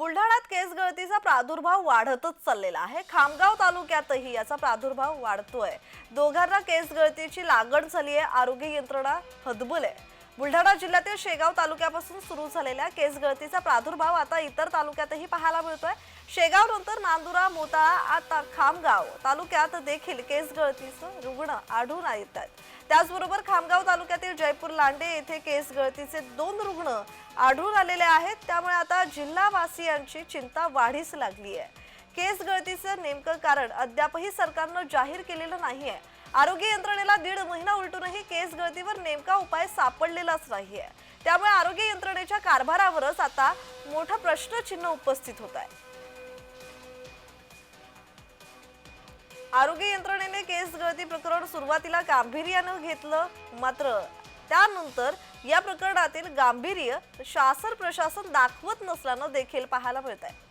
बुलढाण्यात केस गळतीचा प्रादुर्भाव वाढतच चाललेला आहे. खामगाव तालुक्यातही याचा प्रादुर्भाव वाढतोय. दोघांना केस गळतीची लागण झाली आहे आरोग्य यंत्रणा हदबल आहे. बुलढाणा जिल्ह्यातील शेगाव तालुक्यापासून सुरू झालेल्या केस गळतीचा प्रादुर्भाव आता इतर तालुक्यातही पाहायला मिळतोय. शेगाव नंतर नांदुरा मोताळा आता खामगाव तालुक्यात देखील केस गळतीचं रुग्ण आढळून येत आहेत. त्याचबरोबर खामगाव तालुक्यातील जयपूर लांडे येथे केस गळतीचे दोन रुग्ण आढळून आलेले आहेत. त्यामुळे आता जिल्हावासियांची चिंता वाढीस लागली आहे. केस गळतीचं नेमकं कारण अद्यापही सरकारनं जाहीर केलेलं नाही आहे आरोग्य यंत्रणेला दीड महिना उलटूनही केस गळतीवर नेमका उपाय सापडलेलाच नाहीये. त्यामुळे आरोग्य यंत्रणेच्या कारभारावरच आता मोठं प्रश्नचिन्ह उपस्थित होत आहे. आरोग्य यंत्रणेने केस गळती प्रकरण सुरुवातीला गांभीर्यानं घेतलं मात्र त्यानंतर या प्रकरणातील गांभीर्य शासन प्रशासन दाखवत नसल्यानं देखील पाहायला मिळत आहे